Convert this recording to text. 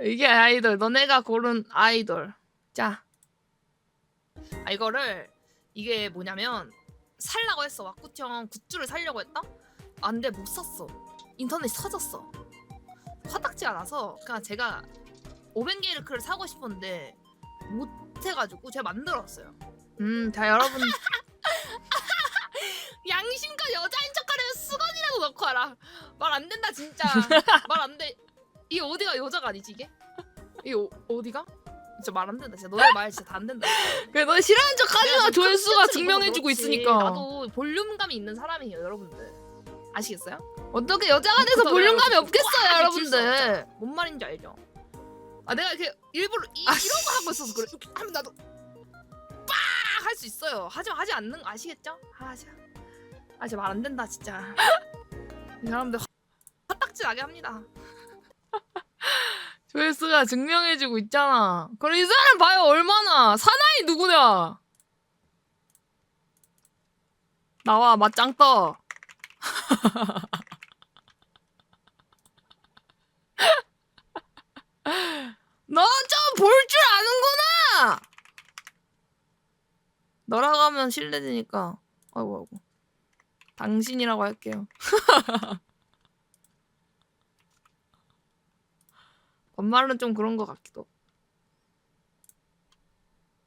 이게 아이돌. 너네가 고른 아이돌. 자. 아 이거를 이게 뭐냐면 살라고 했어. 왁구청 굿즈를 살려고 했다. 안돼 못 샀어. 인터넷이 터졌어. 화딱지가 나서 그냥 제가 500개를 사고 싶었는데 못 해가지고 제가 만들었어요. 음, 자 여러분 양심과 여자인 척하려면 수건이라고 넣고 알아. 말안 된다 진짜. 말 안 돼. 이게 어디가 여자가 아니지 이게? 이게 어, 어디가? 진짜 말 안 된다. 진짜 너네 말 진짜 다 안 된다. 그래 너 싫어하는 척 하지 그 마. 뭐 조회수가 증명해주고 있으니까. 나도 볼륨감이 있는 사람이에요, 여러분들. 아시겠어요? 어떻게 여자가 돼서 볼륨감이 없겠어요, 꽉 여러분들. 뭔 말인지 알죠? 아 내가 이렇게 일부러 이, 아, 이런 거 하고 있어서 그래. 이렇게 하면 나도 빡 할 수 있어요. 하지만 하지 않는 거 아시겠죠? 아 진짜 아 진짜 말 안 된다 진짜. 이 사람들 화- 화딱지 나게 합니다. 조회수가 증명해주고 있잖아. 그럼 이 사람 봐요 얼마나 사나이 누구냐? 나와 맞짱 떠. 너 좀 볼 줄 아는구나. 너라고 하면 실례되니까. 아이고 아이고. 당신이라고 할게요. 반말은 좀 그런 것 같기도.